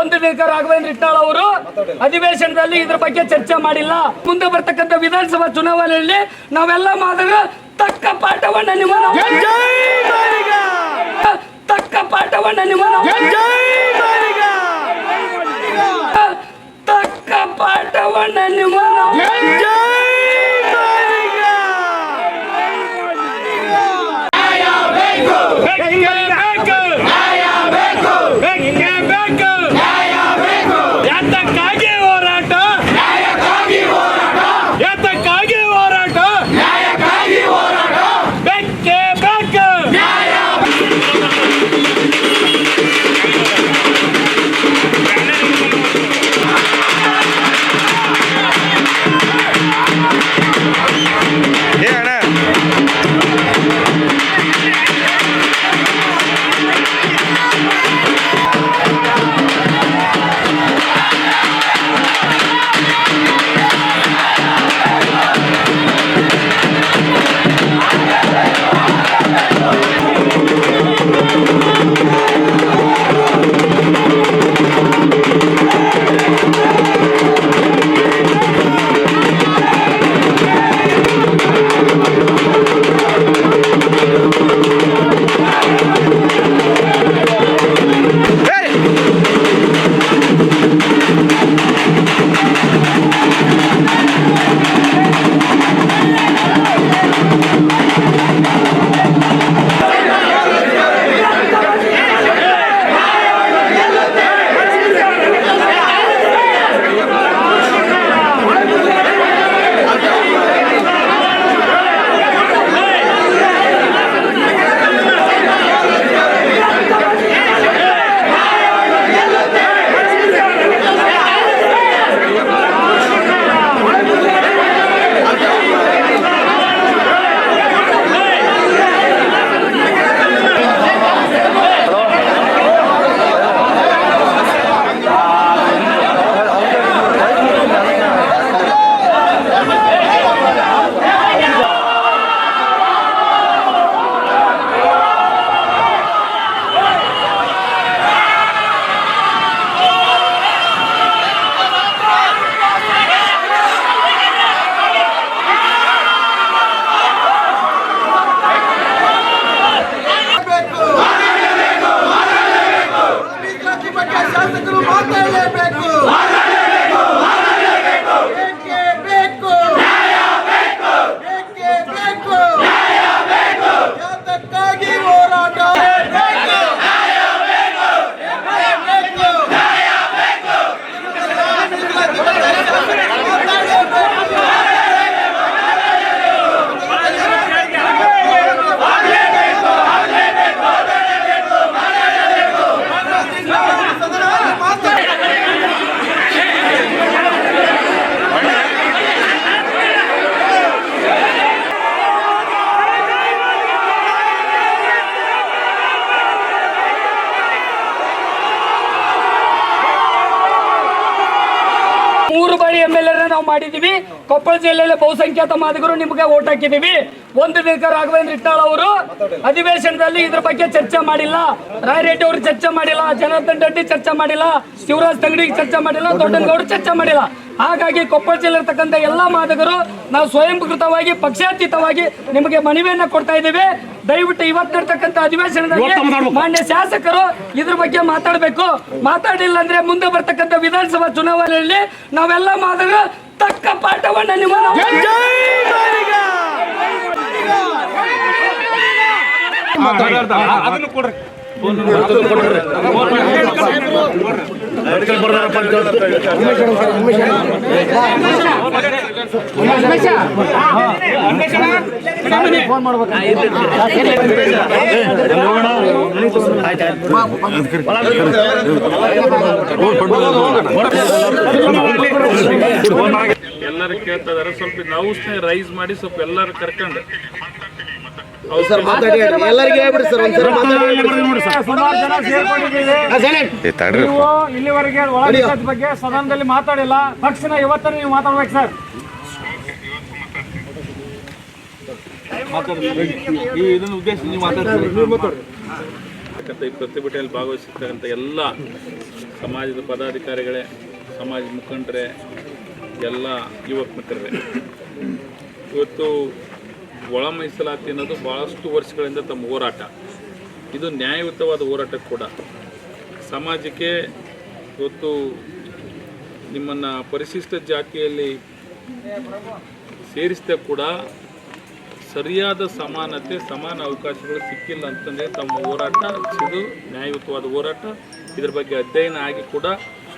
ಒಂದು ದಿನಕ ರಾಘವೇಂದ್ರ ಇಟ್ನಾಳ್ ಅವರು. ಅಧಿವೇಶನದಲ್ಲಿ ಇದ್ರ ಬಗ್ಗೆ ಚರ್ಚೆ ಮಾಡಿಲ್ಲ. ಮುಂದೆ ಬರ್ತಕ್ಕಂಥ ವಿಧಾನಸಭಾ ಚುನಾವಣೆಯಲ್ಲಿ ನಾವೆಲ್ಲ ಮಾಡಿದ್ರೆ ತಕ್ಕ ಪಾಠವನ್ನ ನಿಮ್ಮ ತಕ್ಕ ಪಾಠವನ್ನ ನಿಮ್ಮ ತಕ್ಕ ಪಾಠವನ್ನ ನಿಮ್ಮ ಮಾಡಿದೀವಿ ಕೊಪ್ಪಳ ಜಿಲ್ಲೆಯಲ್ಲಿ ಬಹುಸಂಖ್ಯಾತ ಮಾದಿಗರು ನಿಮಗೆ ಓಟ್ ಹಾಕಿದೀವಿ ಒಂದು ದಿನ ರಾಘವೇಂದ್ರ ಇಟ್ಟಾಳ ಅವರು ಅಧಿವೇಶನದಲ್ಲಿ ಇದ್ರ ಬಗ್ಗೆ ಚರ್ಚೆ ಮಾಡಿಲ್ಲ. ರಾಯರೆಡ್ಡಿ ಅವರು ಚರ್ಚೆ ಮಾಡಿಲ್ಲ. ಜನಾರ್ದನ್ ರೆಡ್ಡಿ ಚರ್ಚೆ ಮಾಡಿಲ್ಲ. ಶಿವರಾಜ್ ತಂಗಡಿ ಚರ್ಚೆ ಮಾಡಿಲ್ಲ. ದೊಡ್ಡನಗೌಡರು ಚರ್ಚೆ ಮಾಡಿಲ್ಲ. ಹಾಗಾಗಿ ಕೊಪ್ಪಳ ಜಿಲ್ಲೆ ಇರ್ತಕ್ಕಂಥ ಎಲ್ಲಾ ಮಾದಕರು ನಾವು ಸ್ವಯಂಕೃತವಾಗಿ ಪಕ್ಷಾತೀತವಾಗಿ ನಿಮಗೆ ಮನವಿಯನ್ನ ಕೊಡ್ತಾ ಇದ್ದೀವಿ. ದಯವಿಟ್ಟು ಇವತ್ತು ನಡ್ತಕ್ಕಂಥ ಅಧಿವೇಶನದಲ್ಲಿ ಮಾನ್ಯ ಶಾಸಕರು ಇದ್ರ ಬಗ್ಗೆ ಮಾತಾಡಬೇಕು. ಮಾತಾಡಿಲ್ಲ ಅಂದ್ರೆ ಮುಂದೆ ಬರ್ತಕ್ಕಂಥ ವಿಧಾನಸಭಾ ಚುನಾವಣೆಯಲ್ಲಿ ನಾವೆಲ್ಲ ಮಾದಿಗರು ತಕ್ಕ ಪಾಠವನ್ನ ನಿಮ್ಮ ಅದನ್ನು ಕೊಡ್ರಿ. ಎಲ್ಲರೂ ಕೇಳ್ತಾ ಇದಾರೆ ಸ್ವಲ್ಪ ನಾವು ರೈಸ್ ಮಾಡಿ ಸ್ವಲ್ಪ ಎಲ್ಲರೂ ಕರ್ಕೊಂಡು ಇಲ್ಲಿವರೆಗೆ ಬಗ್ಗೆ ಸದನದಲ್ಲಿ ಮಾತಾಡಿಲ್ಲ. ತಕ್ಷಣ ಇವತ್ತೇ ನೀವು ಮಾತಾಡ್ಬೇಕು ಸರ್. ಈ ಇದನ್ನ ಉದ್ದೇಶ ನೀವು ಮಾತಾಡ್ತೀರಿ ಈ ಪ್ರತಿಭಟನೆಯಲ್ಲಿ ಭಾಗವಹಿಸಿರ್ತಕ್ಕಂಥ ಎಲ್ಲ ಸಮಾಜದ ಪದಾಧಿಕಾರಿಗಳೇ ಸಮಾಜ ಮುಖಂಡರೇ ಎಲ್ಲ ಯುವಕ ಮಿತ್ರರೇ. ಇವತ್ತು ಒಳ ಮೀಸಲಾತಿ ಅನ್ನೋದು ಭಾಳಷ್ಟು ವರ್ಷಗಳಿಂದ ತಮ್ಮ ಹೋರಾಟ. ಇದು ನ್ಯಾಯಯುತವಾದ ಹೋರಾಟ ಕೂಡ. ಸಮಾಜಕ್ಕೆ ಇವತ್ತು ನಿಮ್ಮನ್ನು ಪರಿಶಿಷ್ಟ ಜಾತಿಯಲ್ಲಿ ಸೇರಿಸಿದ ಕೂಡ ಸರಿಯಾದ ಸಮಾನತೆ, ಸಮಾನ ಅವಕಾಶಗಳು ಸಿಕ್ಕಿಲ್ಲ ಅಂತಂದರೆ ತಮ್ಮ ಹೋರಾಟ ಇದು ನ್ಯಾಯಯುತವಾದ ಹೋರಾಟ. ಇದ್ರ ಬಗ್ಗೆ ಅಧ್ಯಯನ ಆಗಿ ಕೂಡ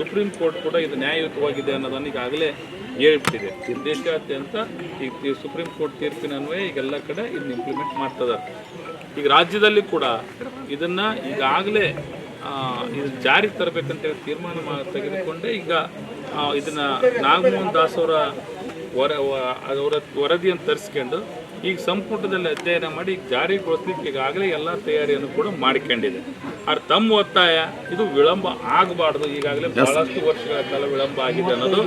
ಸುಪ್ರೀಂ ಕೋರ್ಟ್ ಕೂಡ ಇದು ನ್ಯಾಯಯುತವಾಗಿದೆ ಅನ್ನೋದನ್ನು ಈಗಾಗಲೇ ಹೇಳ್ಬಿಟ್ಟಿದೆ. ದೇಶಾದ್ಯಂತ ಈಗ ಸುಪ್ರೀಂ ಕೋರ್ಟ್ ತೀರ್ಪಿನ ಅನ್ವಯ ಈಗೆಲ್ಲ ಕಡೆ ಇದನ್ನ ಇಂಪ್ಲಿಮೆಂಟ್ ಮಾಡ್ತಿದ್ದಾರೆ. ಈಗ ರಾಜ್ಯದಲ್ಲಿ ಕೂಡ ಇದನ್ನು ಈಗಾಗಲೇ ಇದು ಜಾರಿಗೆ ತರಬೇಕಂತೇಳಿ ತೀರ್ಮಾನ ತೆಗೆದುಕೊಂಡೇ ಈಗ ಇದನ್ನು ಇದನ್ನ ನಾಗಮೋಹನ್ ದಾಸ್ ಅವರ ವರ ಅವರ ವರದಿಯನ್ನು ತರಿಸ್ಕೊಂಡು ಈಗ ಸಂಪುಟದಲ್ಲಿ ಅಧ್ಯಯನ ಮಾಡಿ ಈಗ ಜಾರಿಗೊಳಿಸ್ಲಿಕ್ಕೆ ಈಗಾಗಲೇ ಎಲ್ಲ ತಯಾರಿಯನ್ನು ಕೂಡ ಮಾಡಿಕೊಂಡಿದೆ. ಆದ್ರೆ ತಮ್ಮ ಒತ್ತಾಯ ಇದು ವಿಳಂಬ ಆಗಬಾರ್ದು. ಈಗಾಗಲೇ ಬಹಳಷ್ಟು ವರ್ಷಗಳ ಕಾಲ ವಿಳಂಬ ಆಗಿದೆ ಅನ್ನೋದು.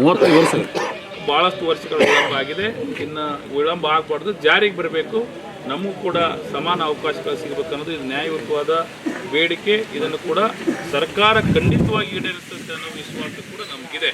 ಮೂವತ್ತು ವರ್ಷ. ಭಾಳಷ್ಟು ವರ್ಷಗಳ ವಿಳಂಬ ಆಗಿದೆ. ಇನ್ನು ವಿಳಂಬ ಆಗಬಾರ್ದು. ಜಾರಿಗೆ ಬರಬೇಕು. ನಮಗೂ ಕೂಡ ಸಮಾನ ಅವಕಾಶಗಳು ಸಿಗಬೇಕು ಅನ್ನೋದು ಇದು ನ್ಯಾಯಯುತವಾದ ಬೇಡಿಕೆ. ಇದನ್ನು ಕೂಡ ಸರ್ಕಾರ ಖಂಡಿತವಾಗಿ ಈಡೇರಿಸುತ್ತೆ ಅನ್ನೋ ವಿಶ್ವಾಸ ಕೂಡ ನಮಗಿದೆ.